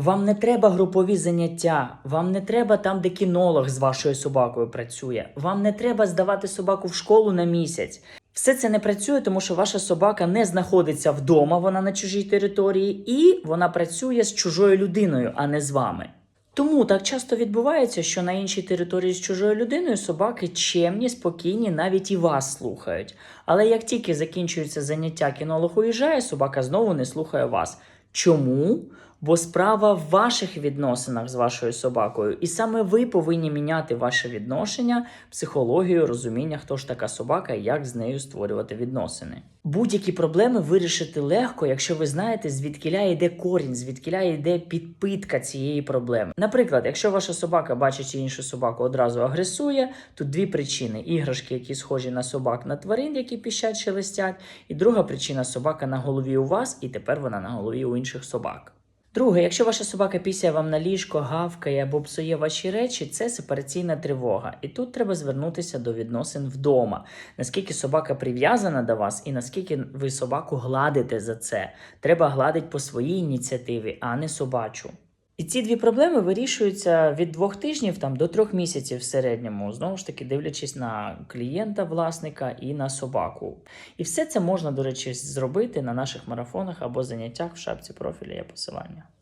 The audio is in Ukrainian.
Вам не треба групові заняття, вам не треба там, де кінолог з вашою собакою працює. Вам не треба здавати собаку в школу на місяць. Все це не працює, тому що ваша собака не знаходиться вдома, вона на чужій території, і вона працює з чужою людиною, а не з вами. Тому так часто відбувається, що на іншій території з чужою людиною собаки чемні, спокійні, навіть і вас слухають. Але як тільки закінчується заняття, кінолог уїжджає, собака знову не слухає вас. Чому? Бо справа в ваших відносинах з вашою собакою, і саме ви повинні міняти ваше відношення, психологію, розуміння, хто ж така собака і як з нею створювати відносини. Будь-які проблеми вирішити легко, якщо ви знаєте, звідкиля йде корінь, звідкиля йде підпитка цієї проблеми. Наприклад, якщо ваша собака бачить іншу собаку, одразу агресує, тут дві причини: іграшки, які схожі на собак на тварин, які піщать шелестять, і друга причина собака на голові у вас, і тепер вона на голові у інших собак. Друге, якщо ваша собака пісяє вам на ліжко, гавкає або псує ваші речі, це сепараційна тривога. І тут треба звернутися до відносин вдома. Наскільки собака прив'язана до вас, і наскільки ви собаку гладите за це. Треба гладити по своїй ініціативі, а не собачу. І ці дві проблеми вирішуються від двох тижнів там до трьох місяців в середньому, знову ж таки, дивлячись на клієнта, власника і на собаку. І все це можна, до речі, зробити на наших марафонах або заняттях в шапці профіля є посилання.